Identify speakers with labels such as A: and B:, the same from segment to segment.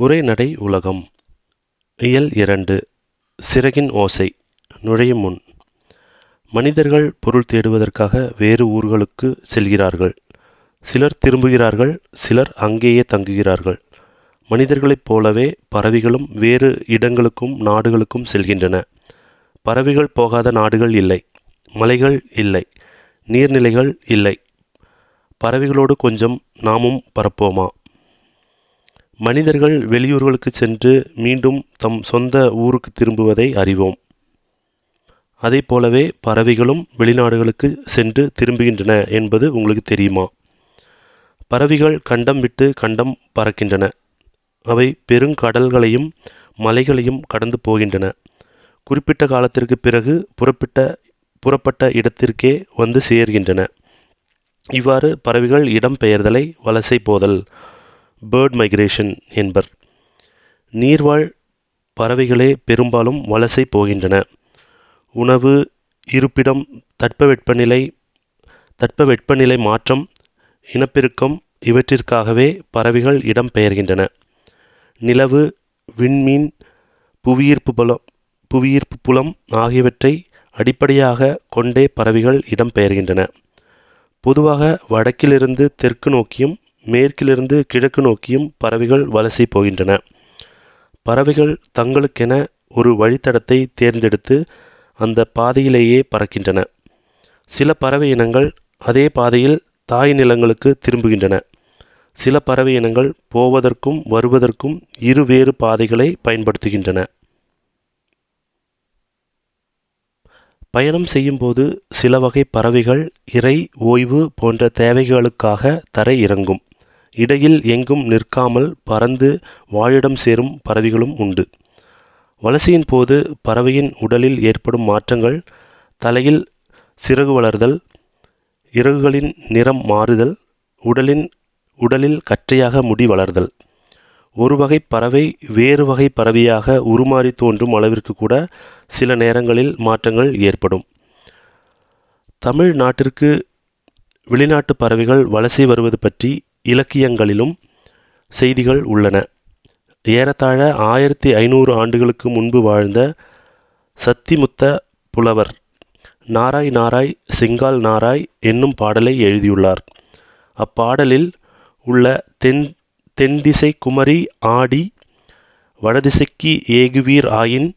A: உரைநடை உலகம். இயல் இரண்டு. சிறகின் ஓசை. நுழையும் முன். மனிதர்கள் பொருள் தேடுவதற்காக வேறு ஊர்களுக்கு செல்கிறார்கள். சிலர் திரும்புகிறார்கள் சிலர் அங்கேயே தங்குகிறார்கள். மனிதர்களைப் போலவே பறவைகளும் வேறு இடங்களுக்கும் நாடுகளுக்கும் செல்கின்றன. பறவைகள் போகாத நாடுகள் இல்லை. மலைகள் இல்லை. நீர்நிலைகள் இல்லை. பறவைகளோடு கொஞ்சம் நாமும் பறப்போமா மனிதர்கள் வெளியூர்களுக்கு சென்று மீண்டும் தம் சொந்த ஊருக்கு திரும்புவதை அறிவோம். அதை போலவே பறவைகளும் வெளிநாடுகளுக்கு சென்று திரும்புகின்றன என்பது உங்களுக்கு தெரியுமா? பறவைகள் கண்டம் விட்டு கண்டம் பறக்கின்றன. அவை பெருங்கடல்களையும் மலைகளையும் கடந்து போகின்றன. குறிப்பிட்ட காலத்திற்கு பிறகு புறப்பட்ட புறப்பட்ட இடத்திற்கே வந்து சேர்கின்றன. இவ்வாறு பறவைகள் இடம்பெயர்தலை வலசை போதல் பேர்ட் மைக்ரேஷன் என்பர். நீர்வாழ் பறவைகளே பெரும்பாலும் வலசை போகின்றன. உணவு இருப்பிடம் தட்பவெப்பநிலை தட்பவெப்பநிலை மாற்றம் இனப்பெருக்கம் இவற்றிற்காகவே பறவைகள் இடம்பெயர்கின்றன நிலவு விண்மீன் புவியீர்ப்பு புலம் புவியீர்ப்பு புலம் ஆகியவற்றை அடிப்படையாக கொண்டே பறவைகள் இடம்பெயர்கின்றன பொதுவாக வடக்கிலிருந்து தெற்கு நோக்கியும் மேற்கிலிருந்து கிழக்கு நோக்கியும் பறவைகள் வலசை போகின்றன. பறவைகள் தங்களுக்கென ஒரு வழித்தடத்தை தேர்ந்தெடுத்து அந்த பாதையிலேயே பறக்கின்றன. சில பறவை இனங்கள் அதே பாதையில் தாய் நிலங்களுக்கு திரும்புகின்றன. சில பறவை இனங்கள் போவதற்கும் வருவதற்கும் இரு வேறு பாதைகளை பயன்படுத்துகின்றன. பயணம் செய்யும்போது சில வகை பறவைகள் இறை ஓய்வு போன்ற தேவைகளுக்காக தரை இறங்கும். இடையில் எங்கும் நிற்காமல் பறந்து வாழிடம் சேரும் பறவைகளும் உண்டு. வலசையின் போது பறவையின் உடலில் ஏற்படும் மாற்றங்கள் தலையில் சிறகு வளர்தல் இறகுகளின் நிறம் மாறுதல் உடலின் உடலில் கற்றையாக முடி வளர்தல். ஒரு வகை பறவை வேறு வகை பறவையாக உருமாறி தோன்றும் அளவிற்கு கூட சில நேரங்களில் மாற்றங்கள் ஏற்படும். தமிழ் நாட்டிற்கு வெளிநாட்டு பறவைகள் வலசை வருவது பற்றி இலக்கியங்களிலும் செய்திகள் உள்ளன. ஏறத்தாழ ஆயிரத்தி ஐநூறு ஆண்டுகளுக்கு முன்பு வாழ்ந்த சத்திமுத்த புலவர் நாராய் நாராய் செங்கால் நாராய் என்னும் பாடலை எழுதியுள்ளார். அப்பாடலில் உள்ள தென் தென்திசை குமரி ஆடி வடதிசைக்கு ஏகுவீர் ஆயின்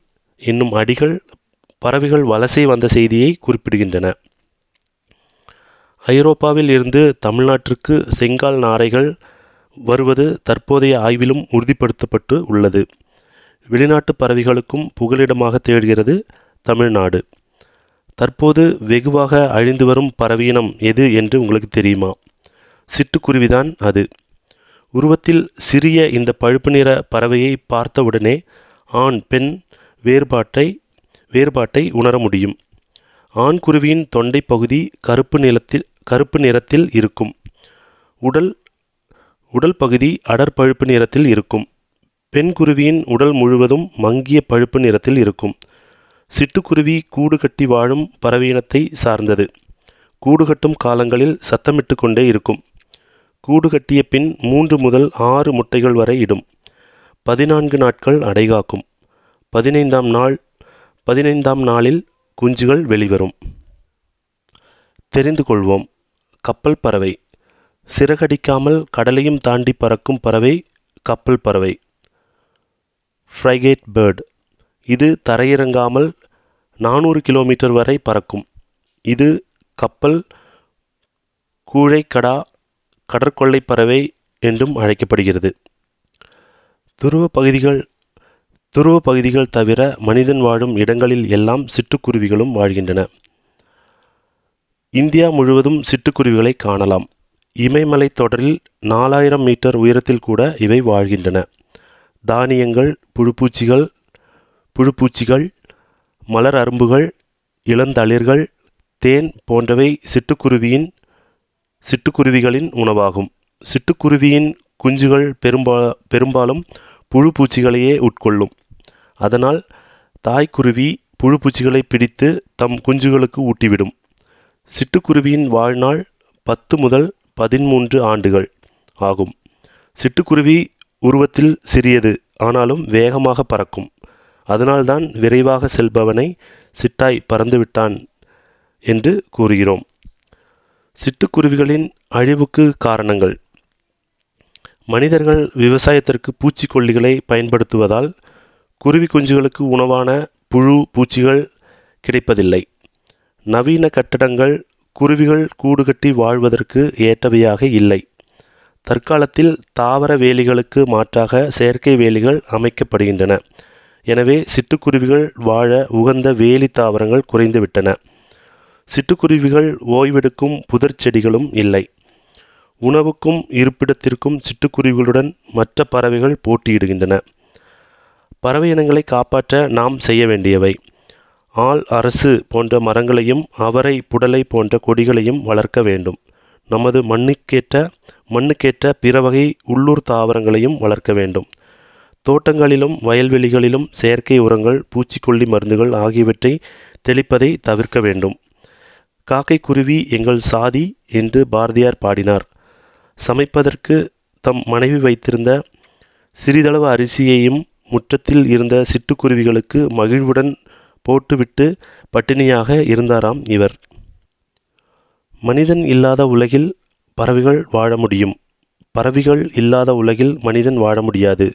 A: என்னும் அடிகள் பறவைகள் வலசை வந்த செய்தியை குறிப்பிடுகின்றன. ஐரோப்பாவில் இருந்து தமிழ்நாட்டிற்கு செங்கால் நாரைகள் வருவது தற்போதைய ஆய்விலும் உறுதிப்படுத்தப்பட்டு உள்ளது. வெளிநாட்டு பறவைகளுக்கும் புகலிடமாக தேடுகிறது தமிழ்நாடு. தற்போது வெகுவாக அழிந்து வரும் பறவையினம் எது என்று உங்களுக்கு தெரியுமா? சிட்டுக்குருவிதான் அது. உருவத்தில் சிறிய இந்த பழுப்பு நிற பறவையை பார்த்தவுடனே ஆண் பெண் வேறுபாட்டை வேறுபாட்டை உணர முடியும். ஆண் குருவியின் தொண்டை பகுதி கருப்பு நிலத்தில் கருப்பு நிறத்தில் இருக்கும். உடல் உடல் பகுதி அடர் பழுப்பு நிறத்தில் இருக்கும். பெண் குருவியின் உடல் முழுவதும் மங்கிய பழுப்பு நிறத்தில் இருக்கும். சிட்டுக்குருவி கூடு கட்டி வாழும் பறவையினத்தை சார்ந்தது. கூடு கட்டும் காலங்களில் சத்தமிட்டு கொண்டே இருக்கும். கூடு கட்டிய பின் மூன்று முதல் ஆறு முட்டைகள் வரை இடும். பதினான்கு நாட்கள் அடைகாக்கும். பதினைந்தாம் நாள் பதினைந்தாம் நாளில் குஞ்சுகள் வெளிவரும். தெரிந்து கொள்வோம். கப்பல் பறவை. சிறகடிக்காமல் கடலையும் தாண்டி பறக்கும் பறவை கப்பல் பறவை. ஃப்ரைகேட் பேர்டு இது தரையிறங்காமல் நானூறு கிலோமீட்டர் வரை பறக்கும். இது கப்பல் கூழைக்கடா கடற்கொள்ளை பறவை என்றும் அழைக்கப்படுகிறது. துருவ பகுதிகள் துருவ பகுதிகள் தவிர மனிதன் வாழும் இடங்களில் எல்லாம் சிட்டுக்குருவிகளும் வாழ்கின்றன. இந்தியா முழுவதும் சிட்டுக்குருவிகளை காணலாம். இமயமலை தொடரில் நாலாயிரம் மீட்டர் உயரத்தில் கூட இவை வாழ்கின்றன. தானியங்கள் புழுப்பூச்சிகள் புழுப்பூச்சிகள் மலர் அரும்புகள் இளந்தளிர்கள் தேன் போன்றவை சிட்டுக்குருவியின் சிட்டுக்குருவிகளின் உணவாகும். சிட்டுக்குருவியின் குஞ்சுகள் பெரும்பா பெரும்பாலும் புழு பூச்சிகளையே உட்கொள்ளும். அதனால் தாய்க்குருவி புழுப்பூச்சிகளை பிடித்து தம் குஞ்சுகளுக்கு ஊட்டிவிடும். சிட்டுக்குருவியின் வாழ்நாள் பத்து முதல் பதிமூன்று ஆண்டுகள் ஆகும். சிட்டுக்குருவி உருவத்தில் சிறியது ஆனாலும் வேகமாக பறக்கும். அதனால்தான் விரைவாக செல்பவனை சிட்டாய் பறந்துவிட்டான் என்று கூறுகிறோம். சிட்டுக்குருவிகளின் அழிவுக்கு காரணங்கள். மனிதர்கள் விவசாயத்திற்கு பூச்சிக்கொல்லிகளை பயன்படுத்துவதால் குருவி குஞ்சுகளுக்கு உணவான புழு பூச்சிகள் கிடைப்பதில்லை. நவீன கட்டடங்கள் குருவிகள் கூடு கட்டி வாழ்வதற்கு ஏற்றவையாக இல்லை. தற்காலத்தில் தாவர வேலிகளுக்கு மாற்றாக செயற்கை வேலிகள் அமைக்கப்படுகின்றன. எனவே சிட்டுக்குருவிகள் வாழ உகந்த வேலி தாவரங்கள் குறைந்துவிட்டன. சிட்டுக்குருவிகள் ஓய்வெடுக்கும் புதர் செடிகளும் இல்லை. உணவுக்கும் இருப்பிடத்திற்கும் சிட்டுக்குருவிகளுடன் மற்ற பறவைகள் போட்டியிடுகின்றன. பறவை இனங்களை காப்பாற்ற நாம் செய்ய வேண்டியவை. ஆள் அரசு போன்ற மரங்களையும் அவரை புடலை போன்ற கொடிகளையும் வளர்க்க வேண்டும். நமது மண்ணுக்கேற்ற மண்ணுக்கேற்ற பிற வகை உள்ளூர் தாவரங்களையும் வளர்க்க வேண்டும். தோட்டங்களிலும் வயல்வெளிகளிலும் செயற்கை உரங்கள் பூச்சிக்கொல்லி மருந்துகள் ஆகியவற்றை தெளிப்பதை தவிர்க்க வேண்டும். காக்கை குருவி எங்கள் சாதி என்று பாரதியார் பாடினார். சமைப்பதற்கு தம் மனைவி வைத்திருந்த சிறிதளவு அரிசியையும் முற்றத்தில் இருந்த சிட்டுக்குருவிகளுக்கு மகிழ்வுடன் போட்டுவிட்டு பட்டினியாக இருந்தாராம் இவர். மனிதன் இல்லாத உலகில் பறவைகள் வாழ முடியும். பறவைகள் இல்லாத உலகில் மனிதன் வாழ முடியாது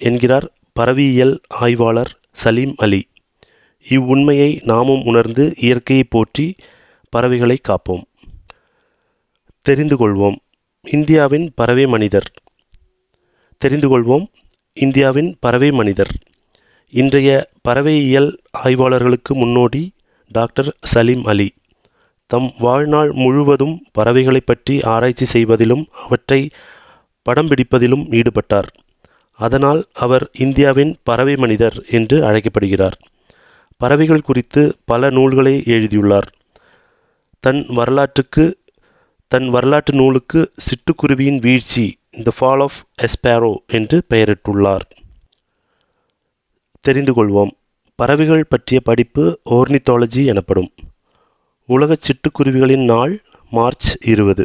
A: என்கிறார் பறவியியல் ஆய்வாளர் சலீம் அலி. இவ்வுண்மையை நாமும் உணர்ந்து இயற்கையை போற்றி பறவைகளை காப்போம். தெரிந்து கொள்வோம் இந்தியாவின் பறவை மனிதர். தெரிந்து கொள்வோம் இந்தியாவின் பறவை மனிதர். இன்றைய பறவையியல் ஆய்வாளர்களுக்கு முன்னோடி டாக்டர் சலீம் அலி. தம் வாழ்நாள் முழுவதும் பறவைகளை பற்றி ஆராய்ச்சி செய்வதிலும் அவற்றை படம் பிடிப்பதிலும் ஈடுபட்டார். அதனால் அவர் இந்தியாவின் பறவை மனிதர் என்று அழைக்கப்படுகிறார். பறவைகள் குறித்து பல நூல்களை எழுதியுள்ளார். தன் வரலாற்றுக்கு தன் வரலாற்று நூலுக்கு சிட்டுக்குருவியின் வீழ்ச்சி த ஃபால் ஆஃப் எஸ்பேரோ என்று பெயரிட்டுள்ளார். தெரிந்து கொள்வோம். பறவைகள் பற்றிய படிப்பு ஓர்னித்தாலஜி எனப்படும். உலக சிட்டுக்குருவிகளின் நாள் மார்ச் இருபது.